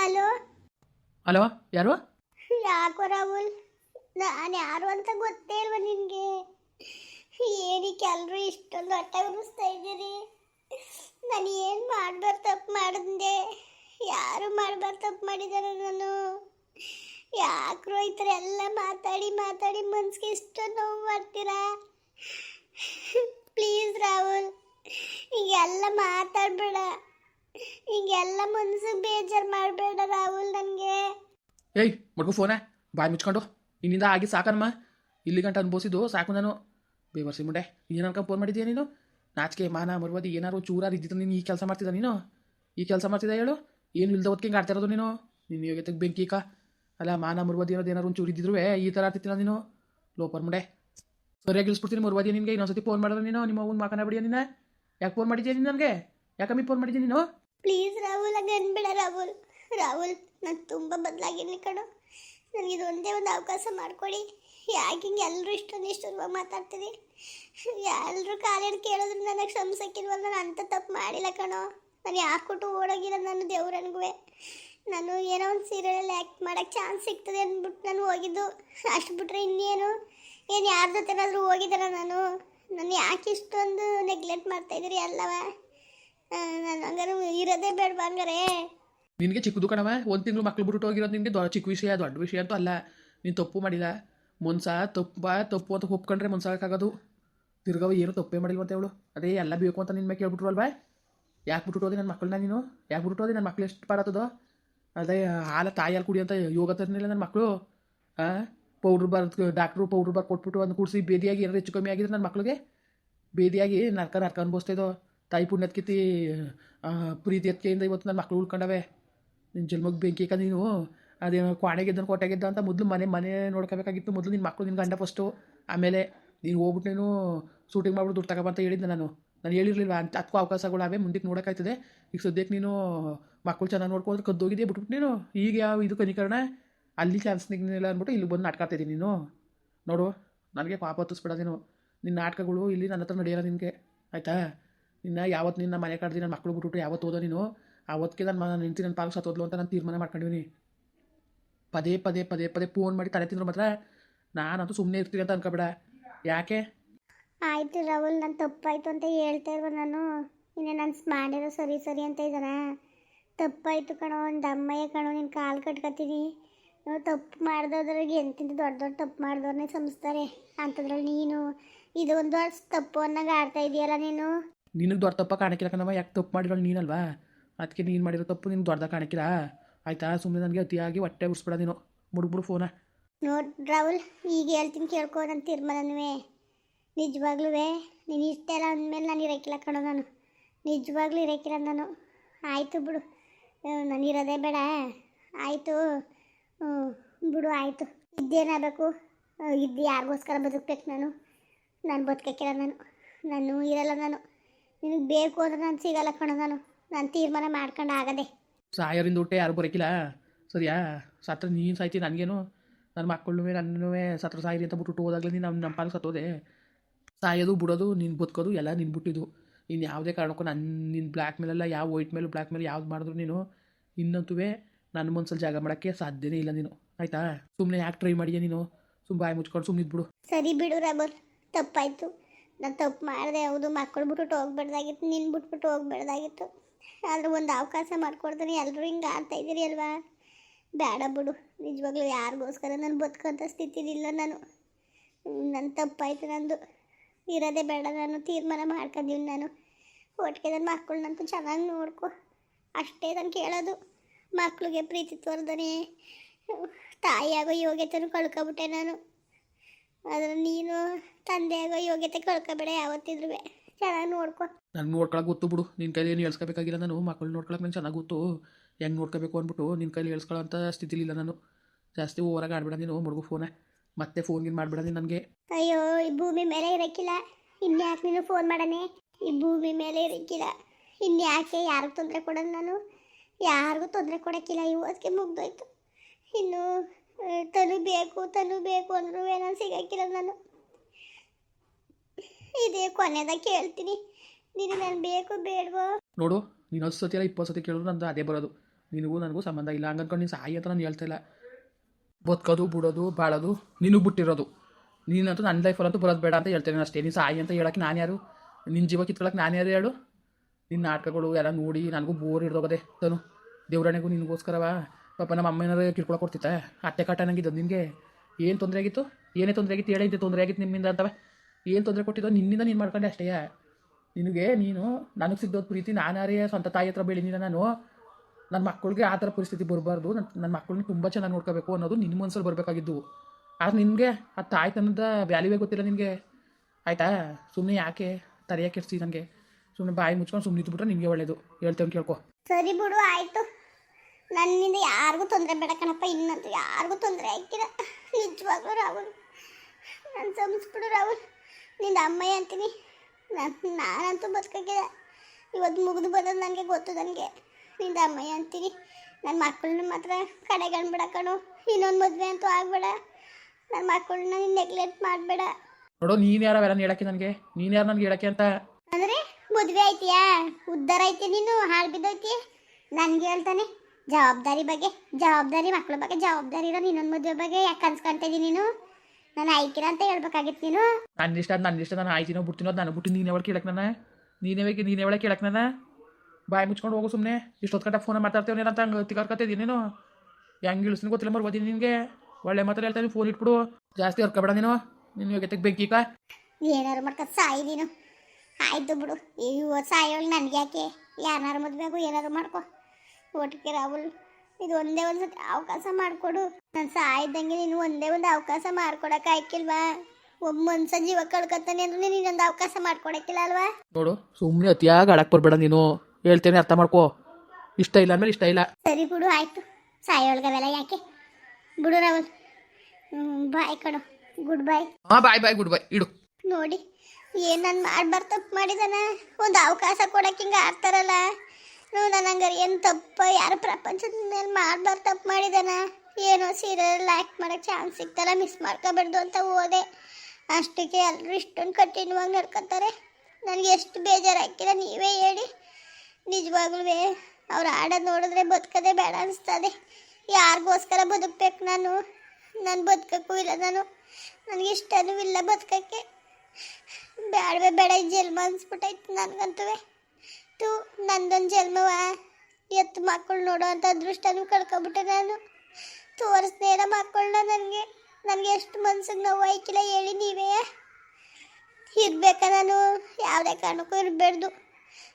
Hello? Hello ಯಾರು? ಯಾಕೋ ರಾಹುಲ್? ನಾನು ಯಾರು ಅಂತ ಗೊತ್ತೇ ಇಲ್ವ ನಿನಗೆ? ಏನಕ್ಕೆ ಎಲ್ಲರೂ ಇಷ್ಟೊಂದು ಅಟ್ಟ ಉರಿಸ್ತಾ ಇದ್ದೀರಿ? ನಾನು ಏನು ಮಾಡ್ಬಾರ್ದು ತಪ್ಪು ಮಾಡಿದೆ? ಯಾರು ಮಾಡ್ಬಾರ್ದು ತಪ್ಪು ಮಾಡಿದಾರೆ ನಾನು? ಯಾಕ್ರೋ ಈ ಥರ ಎಲ್ಲ ಮಾತಾಡಿ ಮಾತಾಡಿ ಮನ್ಸಿಗೆ ಇಷ್ಟು ನೋವು ಮಾಡ್ತೀರಾ? ಪ್ಲೀಸ್ ರಾಹುಲ್ ಹಿಂಗೆಲ್ಲ ಮಾತಾಡಬೇಡ. ಹಿಂಗೆಲ್ಲ ಮನ್ಸಿಗೆ ಬೇಜಾರು ಮಾಡಬೇಡ. ಏಯ್ ಮಡ್ಗು ಫೋನೆ ಬಾಯ್ ಮುಚ್ಕೊಂಡು. ಇನ್ನಿಂದ ಆಗಿ ಸಾಕನಮ್ಮ. ಇಲ್ಲಿ ಗಂಟ ಅನ್ಬೋಸಿದ್ದು ಸಾಕು ನಾನು. ಬೇವರ್ಸಿ ಮುಂಡೆ ಏನು ಅನ್ಕೊಂಡು ಫೋನ್ ಮಾಡಿದ್ದೀಯ ನೀನು? ನಾಚಿಕೆ, ಮಾನ, ಮರ್ವದಿ, ಏನಾರು ಚೂರಾರು ಇದ್ದಿದ್ದು ನೀನು ಈ ಕೆಲಸ ಮಾಡ್ತಿದ್ದ ನೀನು? ಈ ಕೆಲಸ ಮಾಡ್ತಿದ್ದ ಹೇಳು? ಏನು ಇಲ್ದ ಹೊತ್ತಿಗೆ ಆಡ್ತಾ ಇರೋದು ನೀನು? ನಿನ್ನ ಯೋಗ್ಯತೆಗೆ ಬೆಂಕಿ ಕಾ ಅಲ್ಲ, ಮಾನ, ಮರ್ವದಿ ಅನ್ನೋದು ಏನಾರು ಒಂಚೂರು ಚೂರು ಇದ್ದಿದ್ರು ಈ ಥರ ಆಡ್ತಿತ್ತಿಲ್ಲ ನೀನು? ಲೋಪರ್ ಮುಂಡೆ. ಸರಿಯಾಗಿ ಇಳಿಸ್ಬಿಡ್ತೀನಿ ಮರ್ವದಿ ನಿನಗೆ, ಇನ್ನೊಂದ್ಸತಿ ಫೋನ್ ಮಾಡಿದ್ರೆ ನೀನು? ನಿಮ್ಮ ಅವ್ನ ಮಾಕನ ಬಿಡಿಯ ನೀನು ಯಾಕೆ ಫೋನ್ ಮಾಡಿದ್ಯಾ ನೀನು ನನಗೆ? ಯಾಕಮ್ಮಿ ಫೋನ್ ಮಾಡಿದ್ದೀನಿ ನೀನು? ಪ್ಲೀಸ್ ರಾಹುಲ್ ಹಂಗೆ ರಾಹುಲ್ ರಾಹುಲ್ ನಾನು ತುಂಬ ಬದಲಾಗಿರಲಿ ಕಣೋ. ನನಗೆ ಒಂದೇ ಒಂದು ಅವಕಾಶ ಮಾಡಿಕೊಡಿ. ಯಾಕೆ ಹಿಂಗೆ ಎಲ್ಲರೂ ಇಷ್ಟೊಂದು ಇಷ್ಟೊಂದು ಮಾತಾಡ್ತೀರಿ? ಎಲ್ಲರೂ ಕಾಲೇಡ್ ಕೇಳಿದ್ರು ನನಗೆ ಕ್ಷಮಿಸಕ್ಕಿಲ್ವಲ್ಲ ನಾನು ಅಂಥ ತಪ್ಪು ಮಾಡಿಲ್ಲ ಕಣೋ. ನಾನು ಯಾಕೆ ಕೊಟ್ಟು ಓಡೋಗಿಲ್ಲ ನಾನು ದೇವ್ರನ್ಗುವೆ. ನಾನು ಏನೋ ಒಂದು ಸೀರಿಯಲಲ್ಲಿ ಆ್ಯಕ್ಟ್ ಮಾಡೋಕ್ಕೆ ಚಾನ್ಸ್ ಸಿಗ್ತದೆ ಅಂದ್ಬಿಟ್ಟು ನಾನು ಹೋಗಿದ್ದು. ಅಷ್ಟು ಬಿಟ್ಟರೆ ಇನ್ನೇನು? ಏನು ಯಾರ ಜೊತೆನಾದರೂ ಹೋಗಿದ್ದಾರ ನಾನು? ನಾನು ಯಾಕೆ ಇಷ್ಟೊಂದು ನೆಗ್ಲೆಕ್ಟ್ ಮಾಡ್ತಾಯಿದ್ದೀರಿ ಎಲ್ಲವ ನಾನು ಹಂಗಾರೆ ಇರೋದೇ ಬೇಡ ಹಂಗಾರೆ? ನಿನಗೆ ಚಿಕ್ಕದು ಕಣವ ಒಂದು ತಿಂಗಳು ಮಕ್ಳು ಬಿಟ್ಟು ಹೋಗಿರೋದು ನಿನಗೆ ದೊಡ್ಡ ಚಿಕ್ಕ ವಿಷಯ, ದೊಡ್ಡ ವಿಷಯ ಅಂತೂ ಅಲ್ಲ. ನೀನು ತಪ್ಪು ಮಾಡಿಲ್ಲ. ಮುನ್ಸ ತಪ್ಪ ತಪ್ಪು ಅಂತ ಒಪ್ಕೊಂಡ್ರೆ ಮುನ್ಸಾಕಾಗೋದು ತಿರ್ಗವ ಏನು ತಪ್ಪೇ ಮಾಡಿಲ್ಲ ಅಂತ ಹೇಳು ಅದೇ ಎಲ್ಲ ಬೇಕು ಅಂತ ನಿನ್ನ ಮೇಲೆ ಅಲ್ವಾ? ಯಾಕೆ ಬಿಟ್ಟು ಹೋದಿ ನನ್ನ ಮಕ್ಕಳನ್ನ ನೀನು? ಯಾಕೆ ಬಿಟ್ಟು ಹೋದಿ ನನ್ನ ಮಕ್ಳು ಎಷ್ಟು ಪಾಡತ್ತದೋ ಅದೇ, ಹಾಲ ತಾಯಿ ಹಾಲು ಕುಡಿ ಅಂತ ಯೋಗ ತರಲಿಲ್ಲ ನನ್ನ ಮಕ್ಕಳು ಹಾಂ ಪೌಡ್ರ್ ಬಾರ್ ಡಾಕ್ಟ್ರು ಪೌಡ್ರ್ ಬರ್ ಕೊಟ್ಬಿಟ್ಟು ಅದನ್ನ ಕೂಡಿಸಿ ಬೇದಿಯಾಗಿ ಏನಾರು ಹೆಚ್ಚು ಕಮ್ಮಿ ಆಗಿದ್ರೆ ನನ್ನ ಮಕ್ಳಿಗೆ? ಬೇದಿಯಾಗಿ ನರ್ಕ ನರ್ಕ ಅನ್ಬೋಸ್ತಾ ತಾಯಿ ಪುಣ್ಯತ್ಕಿತಿ ಪ್ರೀತಿ ಎತ್ಕೆಯಿಂದ ಇವತ್ತು ನನ್ನ ಮಕ್ಳು ಉಳ್ಕೊಂಡವೆ. ನಿನ್ನ ಜನ್ಮಕ್ಕೆ ಬೆಂಕಿ ಯಾಕಂದ್ರೆ ನೀನು. ಅದೇನೋ ಕ್ವಾಣೆಗೆದ್ದನು ಕೊಟ್ಟೆಗೆದ್ದ ಅಂತ ಮೊದಲು ಮನೆ ಮನೆ ನೋಡ್ಕೋಬೇಕಾಗಿತ್ತು. ಮೊದಲು ನಿನ್ನ ಮಕ್ಕಳು ನಿನ್ನ ಗಂಡ ಫಸ್ಟು ಆಮೇಲೆ ನೀನು ಹೋಗ್ಬಿಟ್ಟು ನೀನು ಶೂಟಿಂಗ್ ಮಾಡ್ಬಿಟ್ಟು ದುಡ್ಡು ತಗೊಬಂತ ಹೇಳಿದ್ದೆ ನಾನು. ನಾನು ಹೇಳಿರಲಿಲ್ಲ ಅಂತ ಅದಕ್ಕೂ ಅವಕಾಶಗಳು ಅವೇ ಮುಂದಕ್ಕೆ ನೋಡೋಕ್ಕಾಯ್ತದೆ. ಈಗ ಸದ್ಯಕ್ಕೆ ನೀನು ಮಕ್ಕಳು ಚೆನ್ನಾಗಿ ನೋಡ್ಕೊಂಡ್ರೆ ಕದ್ದೋಗಿದ್ದೆ ಬಿಟ್ಬಿಟ್ಟು ನೀನು? ಈಗ ಯಾವ ಇದು ಕನಿಕರಣ? ಅಲ್ಲಿ ಚಾನ್ಸ್ ನಿಲ್ಲ ಅಂದ್ಬಿಟ್ಟು ಇಲ್ಲಿ ಬಂದು ನಾಟಕ ನೀನು. ನೋಡು, ನನಗೆ ಪಾಪ ಹತ್ತಿಸ್ಬೇಡ ನೀನು. ನಿನ್ನ ನಾಟಕಗಳು ಇಲ್ಲಿ ನನ್ನ ಹತ್ರ ನಡೆಯಲ್ಲ ನಿನಗೆ. ಆಯಿತಾ? ನಿನ್ನ ಯಾವತ್ತು ನಿನ್ನ ಮನೆ ಕಡ್ದು ನನ್ನ ಮಕ್ಕಳು ಬಿಟ್ಬಿಟ್ಟು ಯಾವತ್ತು ಹೋದ ನೀನು? ಆವತ್ತಿಗೆ ನಾನು ನನ್ನ ನಿಂತು ನನ್ನ ಪಾಲು ಸತ್ತೋದ್ಲು ಅಂತ ನಾನು ತೀರ್ಮಾನ ಮಾಡ್ಕೊಂಡಿದ್ದೀನಿ. ಪದೇ ಪದೇ ಪದೇ ಪದೇ ಫೋನ್ ಮಾಡಿ ತಲೆ ತಿಂದ್ರು ಮಾತ್ರ ನಾನಂತೂ ಸುಮ್ಮನೆ ಇರ್ತೀನಿ ಅಂತ ಅನ್ಕೋಬೇಡ. ಯಾಕೆ? ಆಯಿತು ರಾಹುಲ್ ನಾನು ತಪ್ಪಾಯಿತು ಅಂತ ಹೇಳ್ತಾ ಇರುವ ನಾನು? ಇನ್ನೇ ನಾನು ಮಾಡಿರೋ ಸರಿ ಸರಿ ಅಂತ ಇದ್ದಾನ? ತಪ್ಪಾಯಿತು ಕಣೋ ಒಂದು ಅಮ್ಮಯ್ಯ ಕಣೋ ನಿನ್ನ ಕಾಲು ಕಟ್ಕೊತೀನಿ ತಪ್ಪು ಮಾಡ್ದೋದ್ರಿಗೆ ಎಂತಿಂತ ದೊಡ್ಡ ದೊಡ್ಡ ತಪ್ಪು ಮಾಡಿದವ್ರನ್ನೇ ಸಂಸ್ತಾರೆ. ಅಂಥದ್ರಲ್ಲಿ ನೀನು ಇದು ಒಂದು ತಪ್ಪು ಅನ್ನಂಗೆ ಆಡ್ತಾ ಇದೆಯಲ್ಲ ನೀನು? ನಿನಗೆ ದೊಡ್ಡ ತಪ್ಪ ಕಾಣಕ್ಕಿಲ್ಲ ಕಣವ ಯಾಕೆ ತಪ್ಪು ಮಾಡಿರೋಳು ನೀನಲ್ವಾ? ಅದಕ್ಕೆ ನೀನು ಮಾಡಿರೋ ತಪ್ಪು ನಿನ್ನ ದೊಡ್ಡ ಕಾಣಕ್ಕಿಲ್ಲ ಆಯಿತಾ? ಸುಮ್ಮನೆ ನನಗೆ ಅತಿಯಾಗಿ ಹೊಟ್ಟೆ ಉರ್ಸ್ಬೇಡ ನೀನು. ಮುಡುಗ್ಬಿಡು ಫೋನ ನೋಡಿ ರಾಹುಲ್, ಈಗ ಹೇಳ್ತೀನಿ ಕೇಳ್ಕೊ ನನ್ನ ತೀರ್ಮಾನವೇ ನಿಜವಾಗ್ಲೂ ನೀನು ಇಷ್ಟೆಲ್ಲ ಅಂದಮೇಲೆ ನಾನು ಇರೋಕ್ಕಿಲ್ಲ ಕಣೋ ನಾನು. ನಿಜವಾಗ್ಲೂ ಇರೋಕ್ಕಿಲ್ಲ ನಾನು. ಆಯಿತು ಬಿಡು. ನಾನು ಇರೋದೇ ಬೇಡ. ಆಯಿತು. ಬಿಡು, ಆಯಿತು. ಇದ್ದೇನಾಗಬೇಕು? ಇದ್ದು ಯಾರಿಗೋಸ್ಕರ ಬದುಕಬೇಕು ನಾನು? ನಾನು ಬದುಕಕ್ಕಿಲ್ಲ ನಾನು. ನಾನು ಇರಲ್ಲ ನಾನು. ನಿನಗೆ ಬೇಕು ಅಂದರೆ ನಾನು ಸಿಗಲ್ಲ ಕಣೋ ನಾನು. ನಾನು ತೀರ್ಮಾನ ಮಾಡ್ಕೊಂಡು ಆಗದೆ. ಸಾಯೋರಿಂದ ಊಟ ಯಾರು ಬರಕಿಲ್ಲ. ಸರಿಯಾ? ಸತ್ರ ನೀನು ಸಾಯ್ತಿ ನನಗೇನು? ನನ್ನ ಮಕ್ಕಳು ನನ್ನೂ ಸತ್ರ ಸಾಯಿರಿ ಅಂತ ಬಿಟ್ಟು ಹೋದಾಗಲೇ ನೀನು ನಮ್ಮ ನಮ್ಮ ಪಾಲಿಗೆ ಸತ್ತೋದೆ. ಸಾಯೋದು ಬಿಡೋದು ನೀನು ಬದುಕೋದು ಎಲ್ಲ ನೀನು ಬಿಟ್ಟಿದ್ದು. ಇನ್ನು ಯಾವುದೇ ಕಾರಣಕ್ಕೂ ನನ್ನ ನಿನ್ನ ಬ್ಲ್ಯಾಕ್ ಮೇಲೆಲ್ಲ ಯಾವ ವೈಟ್ ಮೇಲೂ ಬ್ಲ್ಯಾಕ್ ಮೇಲೆ ಯಾವ್ದು ಮಾಡಿದ್ರು ನೀನು ಇನ್ನಂತೂ ನನ್ನ ಮನ್ಸಲ್ಲಿ ಜಾಗ ಮಾಡೋಕ್ಕೆ ಸಾಧ್ಯನೇ ಇಲ್ಲ ನೀನು. ಆಯಿತಾ? ಸುಮ್ಮನೆ ಯಾಕೆ ಟ್ರೈ ಮಾಡಿಯಾ ನೀನು? ಸುಮ್ಮನೆ ಬಾಯಿ ಮುಚ್ಕೊಂಡು ಸುಮ್ಮನೆ ಇದ್ಬಿಡು. ಸರಿ ಬಿಡು ರಬರ್ ತಪ್ಪಾಯಿತು. ನಾನು ತಪ್ಪು ಮಾಡಿದೆ ಹೌದು ಮಕ್ಕಳು ಬಿಟ್ಬಿಟ್ಟು ಹೋಗ್ಬಾರ್ದಾಗಿತ್ತು ನಿನ್ನ ಬಿಟ್ಬಿಟ್ಟು ಹೋಗ್ಬಾರ್ದಾಗಿತ್ತು. ಆದ್ರೆ ಒಂದು ಅವಕಾಶ ಮಾಡ್ಕೊಡ್ತಾನೆ. ಎಲ್ಲರೂ ಹಿಂಗೆ ಆಡ್ತಾ ಇದ್ದೀರಿ ಅಲ್ವಾ? ಬೇಡ ಬಿಡು. ನಿಜವಾಗ್ಲೂ ಯಾರಿಗೋಸ್ಕರ ನಾನು ಬದುಕಂತ ಸ್ಥಿತಿಲಿಲ್ಲ ನಾನು. ನನ್ನ ತಪ್ಪಾಯ್ತು ನಂದು. ಇರೋದೇ ಬೇಡ. ನಾನು ತೀರ್ಮಾನ ಮಾಡ್ಕೊಂಡಿವ್ನಿ ನಾನು. ಒಟ್ಟಿಗೆ ನನ್ನ ಮಕ್ಕಳನ್ನಂತೂ ಚೆನ್ನಾಗಿ ನೋಡ್ಕೊ. ಅಷ್ಟೇ ನಾನು ಕೇಳೋದು. ಮಕ್ಕಳಿಗೆ ಪ್ರೀತಿ ತೋರ್ದನೆ. ತಾಯಿಯಾಗೋ ಯೋಗ್ಯತೆನೂ ಕಳ್ಕೊಬಿಟ್ಟೆ ನಾನು. ಆದರೆ ನೀನು ತಂದೆಯಾಗೋ ಯೋಗ್ಯತೆ ಕಳ್ಕೊಬೇಡ ಯಾವತ್ತಿದ್ರು ಚೆನ್ನಾಗಿ ನೋಡ್ಕೊ. ನಾನು ನೋಡ್ಕೊಳಕ್ಕೆ ಗೊತ್ತು ಬಿಡು. ನಿನ್ನ ಕೈಲಿ ಏನು ಹೇಳ್ಸ್ಕೋಬೇಕಾಗಿಲ್ಲ ನಾನು. ಮಕ್ಕಳು ನೋಡ್ಕೊಳಕ್ ನಂಗೆ ಚೆನ್ನಾಗಿ ಗೊತ್ತು. ಹೆಂಗೆ ನೋಡ್ಕೋಬೇಕು ಅಂದ್ಬಿಟ್ಟು ನಿನ್ನ ಕೈಲಿ ಸ್ಥಿತಿ ಇಲ್ಲ ನಾನು. ಜಾಸ್ತಿ ಓವರಾಗಿ ಆಡ್ಬೇಡ ನೀನು ಮುಡುಗು ಫೋನ್. ಮತ್ತೆ ಫೋನ್ಗಿನ್ ಮಾಡ್ಬೇಡ ನೀನು ನನಗೆ. ಅಯ್ಯೋ ಈ ಭೂಮಿ ಮೇಲೆ ಇರೋಕ್ಕಿಲ್ಲ ಇನ್ಯಾಕೆ ನೀನು ಫೋನ್ ಮಾಡನೆ? ಈ ಭೂಮಿ ಮೇಲೆ ಇರೋಕ್ಕಿಲ್ಲ ಇನ್ಯಾಕೆ ಯಾರಿಗೂ ತೊಂದರೆ ಕೊಡೋದು ನಾನು? ಯಾರಿಗೂ ತೊಂದರೆ ಕೊಡೋಕ್ಕಿಲ್ಲ ಇವತ್ತಿಗೆ ಮುಗ್ದೋಯ್ತು. ಇನ್ನು ತಲು ತನು ಬೇಕು ತನು ಬೇಕು ಅಂದ್ರೂ ಏನೋ ಸಿಗೋಕ್ಕಿಲ್ಲ ನಾನು. ಇದೇ ಕೊನೆದ ಕೇಳ್ತೀನಿ. ನೀನು ನಾನು ಬೇಕು ಬೇಡವೋ? ನೋಡು, ನೀನು ಹತ್ತು ಸತಿ ಅಲ್ಲ, ಇಪ್ಪತ್ತು ಸತಿ ಕೇಳಿದ್ರು ನಂದು ಅದೇ ಬರೋದು. ನಿನಗೂ ನನಗೂ ಸಂಬಂಧ ಇಲ್ಲ. ಹಂಗಂದ್ಕೊಂಡು ನೀನು ಸಾಯಿ ಅಂತ ನಾನು ಹೇಳ್ತಾ ಇಲ್ಲ. ಬದುಕೋದು, ಬಿಡೋದು, ಬಾಳೋದು ನಿನಗೆ ಬಿಟ್ಟಿರೋದು. ನೀನಂತೂ ನನ್ನ ಲೈಫಲ್ಲಂತೂ ಬರೋದು ಬೇಡ ಅಂತ ಹೇಳ್ತೇನೆ ಅಷ್ಟೇ. ನೀನು ಸಾಯಿ ಅಂತ ಹೇಳೋಕ್ಕೆ ನಾನು ಯಾರು? ನಿನ್ನ ಜೀವ ಕಿತ್ಕೊಳಕ್ಕೆ ನಾನು ಯಾರು ಹೇಳು? ನಿನ್ನ ನಾಟಕಗಳು ಎಲ್ಲ ನೋಡಿ ನನಗೂ ಬೋರ್ ಹಿಡ್ದೋಗದೆ ತನು, ದೇವ್ರಣೆಗೂ ನಿನಗೋಸ್ಕರವಾ? ಪಾಪ ನಮ್ಮ ಅಮ್ಮ ಏನಾರು ಕಿರ್ಕೊಳಕ್ಕೆ ಕೊಡ್ತಿತ್ತ? ಅಟ್ಟೆ ಕಾಟ ನಂಗಿದ್ದು ನಿನಗೆ? ಏನು ತೊಂದರೆ ಆಗಿತ್ತು? ಏನೇ ತೊಂದರೆ ಆಗಿತ್ತು? ಹೇಳಿದ್ದೆ ತೊಂದರೆ ಆಗಿತ್ತು ನಿಮ್ಮಿಂದ ಅಂತವ? ಏನು ತೊಂದರೆ ಕೊಟ್ಟಿದ್ದೋ ನಿನ್ನಿಂದ ನೀನು ಮಾಡ್ಕೊಂಡೆ ಅಷ್ಟೇ. ನಿನಗೆ ನೀನು, ನನಗೆ ಸಿಗ್ದೋದು ಪ್ರೀತಿ ನಾನಾರೇ ಸ್ವಂತ ತಾಯಿ ಹತ್ರ ಬೆಳೀನಿಲ್ಲ ನಾನು. ನನ್ನ ಮಕ್ಕಳಿಗೆ ಆ ಥರ ಪರಿಸ್ಥಿತಿ ಬರಬಾರ್ದು. ನನ್ನ ನನ್ನ ಮಕ್ಕಳನ್ನ ತುಂಬ ಚೆನ್ನಾಗಿ ನೋಡ್ಕೋಬೇಕು ಅನ್ನೋದು ನಿನ್ನ ಮನಸ್ಸಲ್ಲಿ ಬರಬೇಕಾಗಿದ್ದು. ಆದ್ರೆ ನಿನಗೆ ಆ ತಾಯ್ತನದ ವ್ಯಾಲ್ಯೂವೇ ಗೊತ್ತಿಲ್ಲ ನಿನಗೆ. ಆಯಿತಾ? ಸುಮ್ಮನೆ ಯಾಕೆ ತಲೆಯಾಕೆ ಕೆಡ್ಸಿ ನನಗೆ ಸುಮ್ಮನೆ ಬಾಯಿ ಮುಚ್ಕೊಂಡು ಸುಮ್ಮನೆ ಇದ್ಬಿಟ್ರೆ ನಿಮಗೆ ಒಳ್ಳೇದು. ಹೇಳ್ತೇವೆ ಕೇಳ್ಕೊ. ಸರಿ ಬಿಡು, ಆಯಿತು. ನನ್ನಿಂದ ಯಾರಿಗೂ ತೊಂದರೆ ಬೇಡ ಕಣಪ್ಪ, ಇನ್ನಂತೂ ಯಾರಿಗೂ ತೊಂದರೆ ಆಯ್ತಿಲ್ಲ. ನಿಜವಾಗ್ಲೂ ರಾಹುಲ್. ನಾನು ಸಂಸ್ಬಿಡು ರಾಹುಲ್. ನಿಂದ ಅಮ್ಮಯ್ಯ ಅಂತೀನಿ. ನಾನು ನಾನಂತೂ ಬದುಕಾಗಿದೆ ಇವತ್ತು ಮುಗಿದು ಬಂದದ್ದು ನನಗೆ ಗೊತ್ತು ನನಗೆ. ನಿಂದ ಅಮ್ಮಯ್ಯ ಅಂತೀನಿ. ನನ್ನ ಮಕ್ಕಳನ್ನ ಮಾತ್ರ ಕಡೆಗಣ್ಬೇಡ ಕಣು. ಇನ್ನೊಂದು ಮದುವೆ ಅಂತೂ ಆಗಬೇಡ. ನನ್ನ ಮಕ್ಕಳನ್ನ ನೀನು ನೆಗ್ಲೆಕ್ಟ್ ಮಾಡಬೇಡ. ನೋಡು ನೀನು ಯಾರು ಅವೆಲ್ಲ ಹೇಳಕ್ಕೆ ನನಗೆ? ನೀನು ಯಾರು ನನಗೆ ಹೇಳಕ್ಕೆ ಅಂತ? ಅಂದರೆ ಮದುವೆ ಐತಿಯಾ ಉದ್ಧಾರ ಐತಿ ನೀನು? ಹಾಳು ಬಿದ್ದೈತಿ ನನಗೆ ಹೇಳ್ತಾನೆ ಜವಾಬ್ದಾರಿ ಬಗ್ಗೆ ಜವಾಬ್ದಾರಿ ಮಕ್ಕಳ ಬಗ್ಗೆ ಜವಾಬ್ದಾರಿ ಇರೋ ಇನ್ನೊಂದು ಮದುವೆ ಬಗ್ಗೆ. ಯಾಕೆ ಅನ್ಸ್ಕೊಂತಿದ್ದೀನಿ ನೀನು? ನಾನು ಆಯ್ಕಿರ ಅಂತ ಹೇಳ್ಬೇಕಾಗಿತ್ತು ನೀನು? ನನ್ನ ಇಷ್ಟ ನನ್ನ ಇಷ್ಟ ನಾನು ಆಯ್ತೀನೋ ಬಿಡ್ತೀನೋ ನಾನು ಬಿಟ್ಟು ನೀನು ಯಾವಾಗ ಕೇಳಕ್ಕೆ ನಾನು. ನೀನೇ ಬೇಕು ನೀನು ಯಾವಾಗ ಕೇಳಕ್ಕೆ ನಾನು. ಬಾಯಿ ಮುಚ್ಕೊಂಡು ಹೋಗು ಸುಮ್ಮನೆ ಇಷ್ಟೊತ್ತು ಗಂಟೆ ಫೋನ್ ಮಾತಾಡ್ತೇವೆ ಅಂತ ಹಂಗೆ ತಿಗಾರ್ಕತ್ತಿದ್ದೀನಿ ನೀನು? ಹೆಂಗೆ ಇಳಿಸ್ತೀನಿ ಗೊತ್ತಿಲ್ಲ ಮರ್ಬೋದಿ ನಿನಗೆ. ಒಳ್ಳೆ ಮಾತ್ರ ಹೇಳ್ತಾನೆ ಫೋನ್ ಇಟ್ಬಿಡು. ಜಾಸ್ತಿ ಹೊರ್ಕೊಬೇಡ ನೀನು. ನಿನ್ನ ಯೋಗ್ಯತೆಗೆ ಬೆಂಕಿಕ ಏನಾರು ಮಾಡ್ಕೊ ಸಾಯಿ ನೀನು. ಆಯ್ತು ಬಿಡು ಈ ಸಾಯೋಳು ನನಗೆ ಯಾಕೆ ಯಾರು ಮದುವೆಗೂ ಏನಾರು ಮಾಡ್ಕೊ. ಒಟ್ಟಿಗೆ ರಾಹುಲ್ ಇದು ಒಂದೇ ಒಂದು ಸತಿ ಅವಕಾಶ ಮಾಡಿಕೊಡು. ನಾನು ಸಾಯ್ದಂಗೆ ನೀನು ಒಂದೇ ಒಂದು ಅವಕಾಶ ಮಾಡ್ಕೊಡಕ್ಕೆ ಆಯ್ಕಿಲ್ವಾ? ಒಬ್ಬ ಮನ್ಸ ಜೀವ ಕಳ್ಕೊತಾನೆ ಅಂದ್ರೆ ನೀನು ಇನ್ನೊಂದು ಅವಕಾಶ ಮಾಡ್ಕೊಡಕ್ಕಿಲ್ಲ ಅಲ್ವಾ? ನೋಡು ಸುಮ್ಮನೆ ಅತಿಯಾಗಿ ಆಡಕ್ಕೆ ಬರಬೇಡ ನೀನು. ಹೇಳ್ತೇನೆ ಅರ್ಥ ಮಾಡ್ಕೋ. ಇಷ್ಟ ಇಲ್ಲ ಅಂದ್ರೆ ಇಷ್ಟ ಇಲ್ಲ. ಸರಿ ಬಿಡು ಆಯ್ತು. ಸಾಯೋಳ್ಗವೆಲ್ಲ ಯಾಕೆ? ಬಿಡು ರಾಹುಲ್. ಬಾಯ್ ಕಡು ಗುಡ್ ಬಾಯ್. ಹಾಂ ಬಾಯ್ ಬಾಯ್ ಗುಡ್ ಬಾಯ್. ಇಡು. ನೋಡಿ ಏನು ನಾನು ಮಾಡ್ಬಾರ್ದು ತಪ್ಪು ಮಾಡಿದಾನ? ಒಂದು ಅವಕಾಶ ಕೊಡಕ್ಕೆ ಹಿಂಗೆ ಆಡ್ತಾರಲ್ಲ? ನೀವು ನನಗೆ ಏನು ತಪ್ಪು, ಯಾರು ಪ್ರಪಂಚದ ಮೇಲೆ ಮಾಡಬಾರ್ದು ತಪ್ಪು ಮಾಡಿದಾನ? ಏನೋ ಸೀರಿಯಲ್ ಆ್ಯಕ್ಟ್ ಮಾಡೋಕ್ಕೆ ಚಾನ್ಸ್ ಸಿಗ್ತಲ್ಲ ಮಿಸ್ ಮಾಡ್ಕೋಬಾರ್ದು ಅಂತ ಓದೆ ಅಷ್ಟಕ್ಕೆ ಎಲ್ಲರೂ ಇಷ್ಟೊಂದು ಕಠಿಣವಾಗಿ ನಡ್ಕೊತಾರೆ. ನನಗೆ ಎಷ್ಟು ಬೇಜಾರಾಗಿಲ್ಲ ನೀವೇ ಹೇಳಿ. ನಿಜವಾಗ್ಲೂ ಅವ್ರು ಆಡೋದು ನೋಡಿದ್ರೆ ಬದುಕೋದೇ ಬೇಡ ಅನಿಸ್ತದೆ. ಯಾರಿಗೋಸ್ಕರ ಬದುಕಬೇಕು ನಾನು? ನಾನು ಬದುಕಕ್ಕೂ ಇಲ್ಲ ನಾನು. ನನಗೆ ಇಷ್ಟನೂ ಇಲ್ಲ ಬದುಕಕ್ಕೆ. ಬೇಡವೇ ಬೇಡ ಜನ್ಮ ಅನ್ಸ್ಬಿಟ್ಟೈತೆ ನನಗಂತೂ ತು ನಂದೊಂದು ಜನ್ಮವ ಎತ್ತು ಮಕ್ಕಳು ನೋಡೋ ಅಂತ ಅದೃಷ್ಟನೂ ಕಳ್ಕೊಬಿಟ್ಟೆ ನಾನು. ತೋರಿಸ್ನೇರ ಮಕ್ಕಳನ್ನ ನನಗೆ ನನಗೆ ಎಷ್ಟು ಮನ್ಸಿಗೆ ನೋವು ಆಯ್ಕಿಲ್ಲ ಹೇಳಿ ನೀವೇ. ಇರ್ಬೇಕಾ ನಾನು, ಯಾವುದೇ ಕಾರಣಕ್ಕೂ ಇರಬಾರ್ದು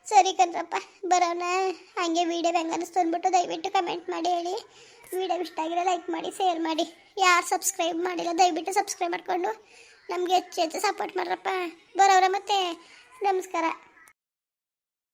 ಸರಿ ಕಣ್ರಪ್ಪ, ಬರೋಣ. ಹಾಗೆ ವೀಡಿಯೋ ಹೆಂಗೆ ಅನಿಸ್ತು ಅಂದ್ಬಿಟ್ಟು ದಯವಿಟ್ಟು ಕಮೆಂಟ್ ಮಾಡಿ ಹೇಳಿ. ವೀಡಿಯೋ ಇಷ್ಟ ಆಗಿರೋ ಲೈಕ್ ಮಾಡಿ ಶೇರ್ ಮಾಡಿ. ಯಾರು ಸಬ್ಸ್ಕ್ರೈಬ್ ಮಾಡಿಲ್ಲ, ದಯವಿಟ್ಟು ಸಬ್ಸ್ಕ್ರೈಬ್ ಮಾಡಿಕೊಂಡು ನಮಗೆ ಹೆಚ್ಚು ಹೆಚ್ಚು ಸಪೋರ್ಟ್ ಮಾಡ್ರಪ್ಪ. ಬರೋರ ಮತ್ತೆ. ನಮಸ್ಕಾರ.